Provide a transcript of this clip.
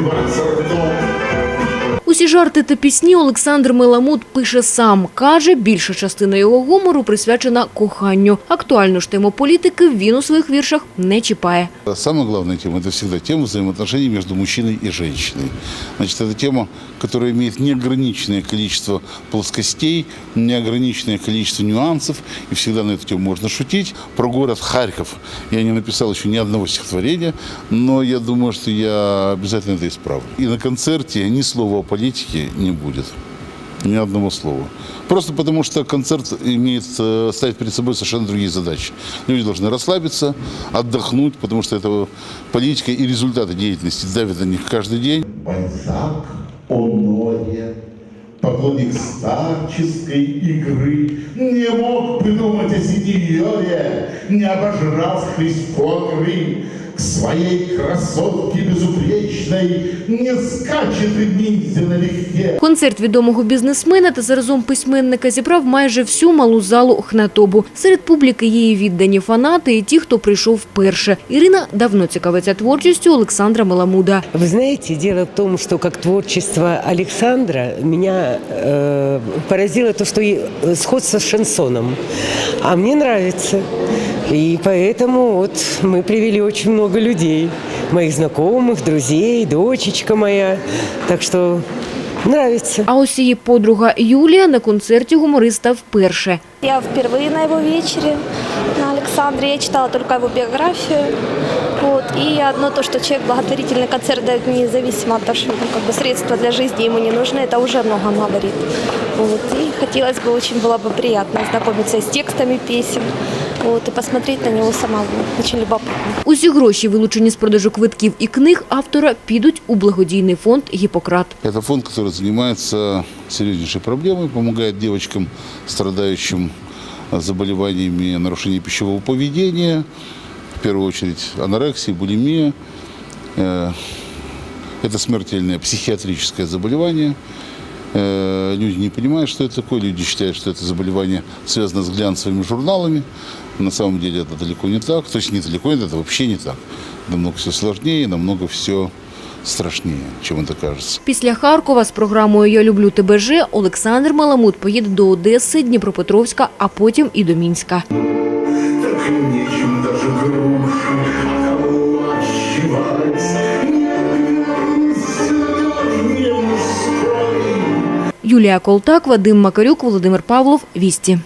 Everybody serve God. Усі жарти та пісні Олександр Меламут пише сам. Каже, більша частина його гумору присвячена коханню. Актуальну ж тему політики він у своїх віршах не чіпає. Самая главная тема – это всегда тема взаимоотношений между мужчиной и женщиной. Значит, это тема, которая имеет неограниченное количество плоскостей, неограниченное количество нюансов, и всегда на эту тему можно шутить. Про город Харьков я не написал еще ни одного стихотворения, но я думаю, что я обязательно это исправлю. И на концерте ни слова о Политике не будет. Ни одного слова. Просто потому, что концерт имеет э, ставить перед собой совершенно другие задачи. Люди должны расслабиться, отдохнуть, потому что это политика и результаты деятельности давят на них каждый день. Бальзак о поклонник старческой игры, не мог придумать о синьоре, не обожрал к своей красотке безупречной не скачет ниндзя налегке. Концерт відомого бізнесмена та заразом письменника зібрав майже всю малу залу Охнатобу. Серед публіки є і віддані фанати, і ті, хто прийшов вперше. Ірина давно цікавиться творчістю Олександра Меламуда. Вы знаете, дело в том, что как творчество Александра меня э, поразило то, что и сходство с шансоном. А мне нравится. И поэтому вот мы привели очень много людей, моих знакомых, друзей, дочечка моя. Так что нравится. А ось її подруга Юлія на концерті гумориста вперше. Я впервые на его вечере, на Александре. Я читала только его биографию. Вот. И одно то, что человек благотворительный концерт дает независимо от того, что ну, как бы средства для жизни ему не нужны, это уже о многом говорит. Вот. И хотелось бы, очень было бы приятно ознакомиться с текстами песен вот, и посмотреть на него самого. Очень любопытно. Усі гроші, вилучені з продажу квитків і книг автора, підуть у благодійний фонд Гіппократ. Это фонд, который занимается серьезнейшей проблемой, помогает девочкам, страдающим заболеваниями нарушения пищевого поведения, в первую очередь анорексия, булимия. Э, Это смертельное психиатрическое заболевание. Э, Люди не понимают, что это такое, люди считают, что это заболевание связано с глянцевыми журналами. На самом деле это далеко не так, то есть не далеко, это вообще не так. Намного все сложнее, намного все страшнее, чем это кажется. Після Харкова з програмою Я люблю тебе же Олександр Маламут поїде до Одеси, Дніпропетровська, а потім і до Мінська. Юлія Колтак, Вадим Макарюк, Володимир Павлов. Вісті.